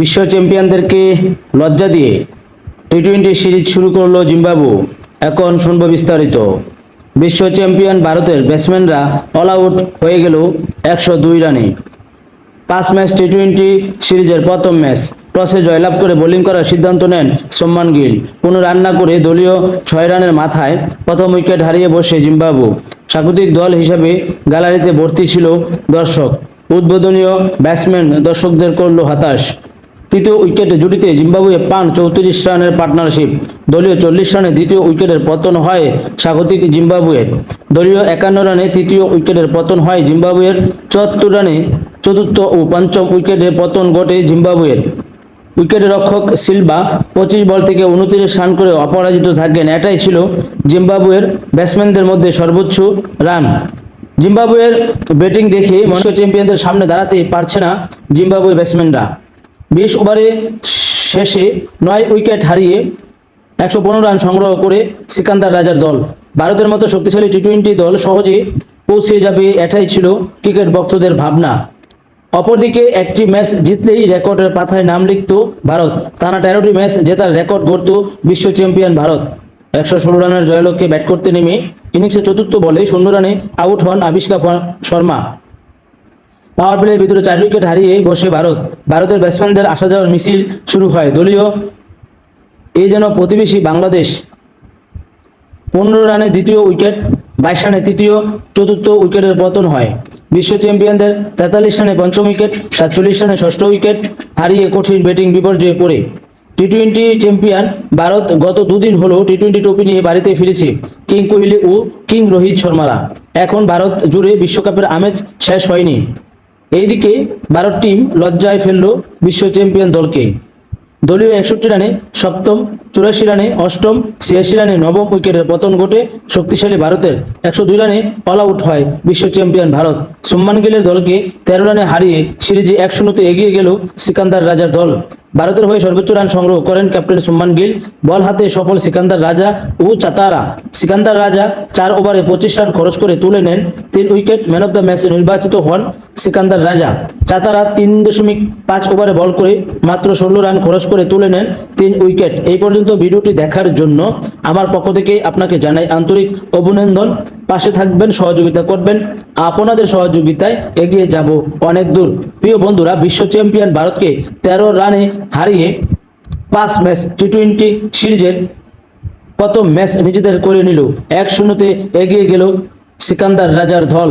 বিশ্ব চ্যাম্পিয়নদেরকে লজ্জা দিয়ে টি টোয়েন্টি সিরিজ শুরু করল জিম্বাবু এখন শুনব বিস্তারিত। বিশ্ব চ্যাম্পিয়ন ভারতের ব্যাটসম্যানরা অল আউট হয়ে গেল একশো দুই রানে। পাঁচ ম্যাচ টি টোয়েন্টি সিরিজের প্রথম ম্যাচ টসে জয়লাভ করে বোলিং করার সিদ্ধান্ত নেন সোম্মান গিল। কোনো রান না করে দলীয় ছয় রানের মাথায় প্রথম উইকেট হারিয়ে বসে জিম্বাবু স্বাগতিক দল হিসেবে গ্যালারিতে ভর্তি ছিল দর্শক। উদ্বোধনীয় ব্যাটসম্যান দর্শকদের করল হতাশ। তৃতীয় উইকেটে জুটিতে জিম্বাবুয়ে পান চৌত্রিশ রানের পার্টনারশিপ। দলীয় চল্লিশ রানে দ্বিতীয় উইকেটের পতন হয় স্বাগতিক জিম্বাবুয়ের। দলীয় একান্ন রানে তৃতীয় উইকেটের পতন হয় জিম্বাবুয়ের। চুয়াত্তর রানে চতুর্থ ও পঞ্চম উইকেটে পতন ঘটে জিম্বাবুয়ের। উইকেট রক্ষক সিলভা পঁচিশ বল থেকে উনত্রিশ রান করে অপরাজিত থাকেন। এটাই ছিল জিম্বাবুয়ের ব্যাটসম্যানদের মধ্যে সর্বোচ্চ রান। জিম্বাবুয়ের ব্যাটিং দেখে বিশ্ব চ্যাম্পিয়নদের সামনে দাঁড়াতে পারছে না জিম্বাবুয়ের ব্যাটসম্যানরা। বিশ ওভারে শেষে নয় উইকেট হারিয়ে একশো পনেরো রান সংগ্রহ করে সিকান্দার রাজার দল। ভারতের মতো শক্তিশালী টি টোয়েন্টি দল সহজে পৌঁছে যাবে এটাই ছিল ক্রিকেট ভক্তদের ভাবনা। অপরদিকে একটি ম্যাচ জিতলেই রেকর্ডের পাথায় নাম লিখত ভারত। টানা তেরোটি ম্যাচ জেতার রেকর্ড গড়ত বিশ্ব চ্যাম্পিয়ন ভারত। একশো ষোলো রানের জয়লক্ষ্যে ব্যাট করতে নেমে ইনিংসের চতুর্থ বলে শূন্য রানে আউট হন আবিষ্কা শর্মা। পাওয়ার প্লের ভিতরে চার উইকেট হারিয়ে বসে ভারত। ভারতের ব্যাটসম্যানদের আসা যাওয়ার মিছিল শুরু হয়। দলীয় এই যেন প্রতিবেশী বাংলাদেশ পনেরো রানে দ্বিতীয় উইকেট বাইশ রানে তৃতীয়, চতুর্থ উইকেটের পতন হয়। বিশ্ব চ্যাম্পিয়নদের তেতাল্লিশ রানে পঞ্চম উইকেট সাতচল্লিশ রানে ষষ্ঠ উইকেট হারিয়ে কঠিন ব্যাটিং বিপর্যয়ে পড়ে। টি টোয়েন্টি চ্যাম্পিয়ন ভারত গত দুদিন হলো টি টোয়েন্টি ট্রফি নিয়ে বাড়িতে ফিরেছে কিং কোহলি ও কিং রোহিত শর্মারা। এখন ভারত জুড়ে বিশ্বকাপের আমেজ শেষ হয়নি। এইদিকে ভারত টিম লজ্জায় ফেলল বিশ্ব চ্যাম্পিয়ন দলকে। দলীয় একষট্টি রানে সপ্তম, চুরাশি রানে অষ্টম, ছিয়াশি রানে নবম উইকেটের পতন ঘটে শক্তিশালী ভারতের। একশো দুই রানে অল আউট হয় বিশ্ব চ্যাম্পিয়ন ভারত। সুম্মান গিলের দলকে তেরো রানে হারিয়ে সিরিজে এক শূন্যতে এগিয়ে গেল সিকান্দার রাজার দল। ভারতের হয়ে সর্বোচ্চ রান সংগ্রহ করেন ক্যাপ্টেন সুম্মান গিল। বল হাতে সফল সিকান্দার রাজা ও চাতারা। সিকান্দার রাজা চার ওভারে পঁচিশ রান খরচ করে তুলে নেন। তিন উইকেট ম্যান অফ দ্য ম্যাচে নির্বাচিত হন। সিকান্দার রাজা, চাতারা তিন দশমিক পাঁচ ওভারে বল করে মাত্র ষোলো রান খরচ করে তুলে নেন তিন উইকেট এই পর্যন্ত ভিডিওটি দেখার জন্য আমার পক্ষ থেকে আপনাকে জানাই আন্তরিক অভিনন্দন। পাশে থাকবেন, সহযোগিতা করবেন। আপনাদের সহযোগিতায় এগিয়ে যাব অনেক দূর। প্রিয় বন্ধুরা, বিশ্ব চ্যাম্পিয়ন ভারতকে তেরো রানে হারিয়ে পাঁচ ম্যাচ টি টোয়েন্টি সিরিজের প্রথম ম্যাচ নিজেদের করে নিল। এক শূন্যতে এগিয়ে গেল সিকান্দার রাজার দল।